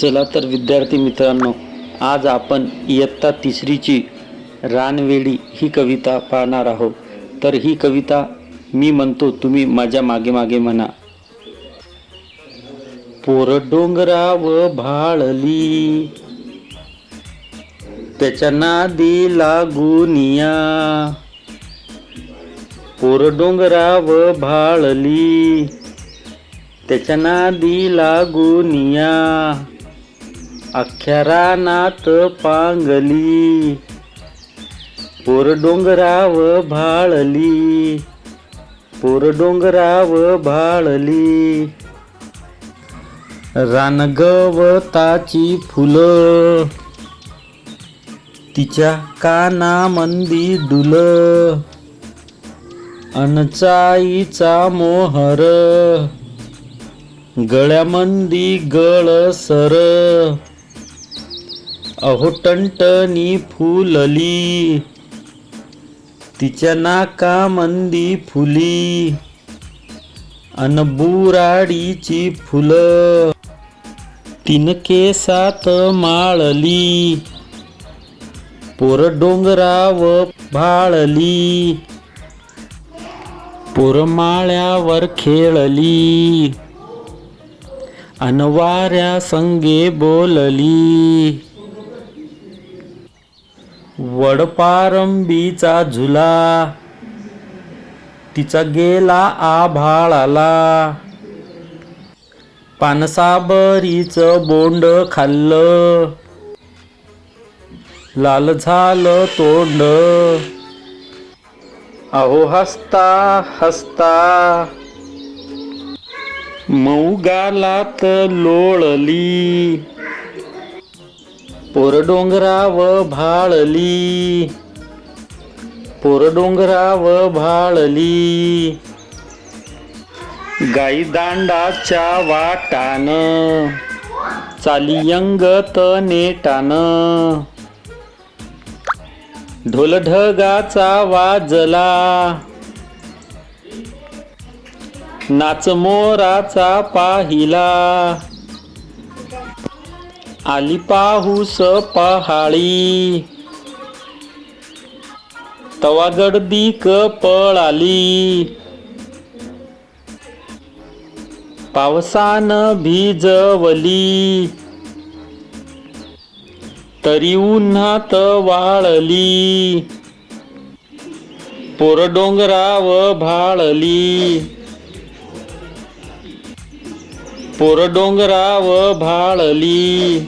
चला तर विद्यार्थी मित्रांनो आज आपण इयत्ता तिसरीची रानवेडी ही कविता पाहणार आहोत. तर ही कविता मी म्हणतो तुम्ही माझ्या मागे मागे म्हणा. पोर डोंगराव भाळली त्याच्या नादी लागुनिया पोर डोंगराव भाळली त्याच्या नादी लागुनिया अख्ख्या पांगली. पोर डोंगराव भाळली. पोर डोंगराव भाळली. रानगवताची फुलं. तिच्या कानामंदी डुल अनचाईचा मोहर. गळ्यामंदी गळसर. अहो टणटणी फुलली. तिच्या नाकामंदी फुली. अन बुराडीची फुलं. तीन केसात माळली. पोर डोंगराव भाळली. पोर माळ्यावर खेळली. अन वाऱ्या संगे बोलली. वडपारंबीचा झुला. तिचा गेला आभाळाला. पानसाबरीच बोंड खाल्लं. लाल झालं तोंड. अहो हसता हसता. मऊगालात लोळली. पोरडोंगराव भाळली. पोरडोंगराव भाळली. गाई दांडाच्या वाटान चाली यंगत नेटान. ढोलढगाचा वाजला. नाच मोराचा पाहिला. आली पाहूस पहाळी. तवा गर्दी पळाली. पावसान भिजवली. तरी उन्हात वाळली. पोर डोंगराव भाळली. पोर व भाळली.